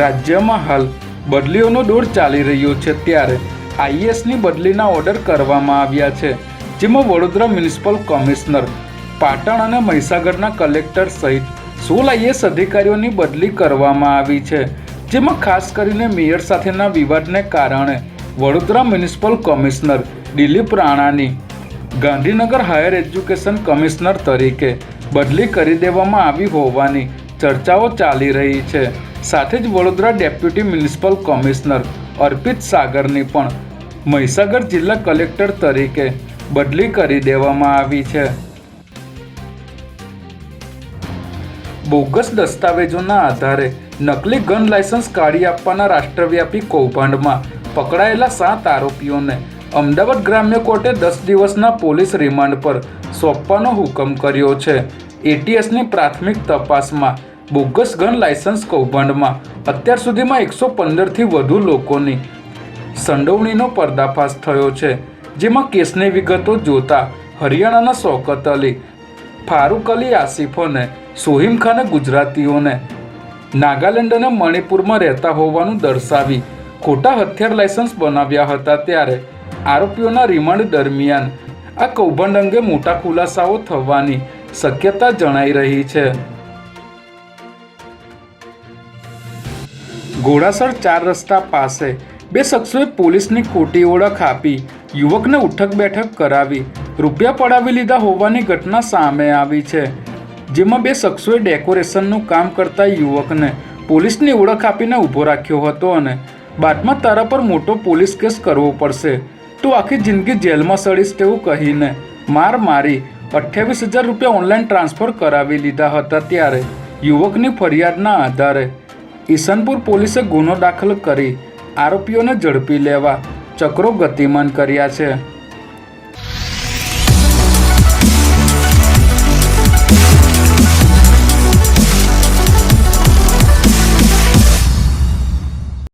રાજ્યમાં હાલ બદલીઓનો દોર ચાલી રહ્યો છે ત્યારે આઈએસની બદલીના ઓર્ડર કરવામાં આવ્યા છે, જેમાં વડોદરા મ્યુનિસિપલ કમિશનર, પાટણ અને મહીસાગરના કલેક્ટર સહિત સોળ આઈએસ અધિકારીઓની બદલી કરવામાં આવી છે, જેમાં ખાસ કરીને મેયર સાથેના વિવાદને કારણે વડોદરા મ્યુનિસિપલ કમિશનર દિલીપ રાણાની, ગાંધીનગર હાયર એજ્યુકેશન કમિશનર તરીકે બદલી કરી દેવામાં આવી હોવાની ચર્ચાઓ ચાલી રહી છે. સાથે જ Vadodara deputy municipal commissioner Arpit સાગરની પણ મહીસાગર જિલ્લા કલેક્ટર તરીકે બદલી કરી દેવામાં આવી છે. બોગસ દસ્તાવેજોના આધારે નકલી ગન લાયસન્સ કાઢી આપવાના રાષ્ટ્રવ્યાપી કૌભાંડમાં પકડાયેલા સાત આરોપીઓને અમદાવાદ ગ્રામ્ય કોર્ટે દસ દિવસના પોલીસ રિમાન્ડ પર સોંપવાનો હુકમ કર્યો છે. એટીએસની પ્રાથમિક તપાસમાં બોગસ ગન લાયસન્સ કૌભાંડમાં અત્યાર સુધીમાં એકસો પંદરથી વધુ લોકોની સંડોવણીનો પર્દાફાશ થયો છે, જેમાં કેસની વિગતો જોતા હરિયાણાના શોકત અલી, ફારૂક અલી આસિફોને સોહિમ ખાને ગુજરાતીઓને નાગાલેન્ડ અને મણિપુરમાં રહેતા હોવાનું દર્શાવી ખોટા હથિયાર લાયસન્સ બનાવ્યા હતા ત્યારે આરોપીઓના રિમાન્ડ દરમિયાન આ કૌભાંડ અંગે મોટા ખુલાસાઓ થવાની શક્યતા જણાઈ રહી છે. ઘોડાસર ચાર રસ્તા પાસે બે શખ્સોએ પોલીસની ખોટી ઓળખ આપી. યુવકને ઉઠક બેઠક કરાવી. રૂપિયા પડાવી લીધા હોવાની ઘટના સામે આવી છે. જેમાં બે શખ્સોએ ડેકોરેશનનું કામ કરતા યુવકને પોલીસની ઓળખ આપીને ઊભો રાખ્યો હતો અને બાદમાં તારા પર મોટો પોલીસ કેસ કરવો પડશે. તો આખી જિંદગી જેલમાં સડીશ તેવું કહીને માર મારી અઠ્યાવીસ હજાર રૂપિયા ઓનલાઈન ટ્રાન્સફર કરાવી લીધા હતા ત્યારે. યુવકની ફરિયાદના આધારે ઈસનપુર પોલીસે ગુનો દાખલ કરી આરોપીઓને ઝડપી લેવા ચક્રો ગતિમાન કર્યા છે.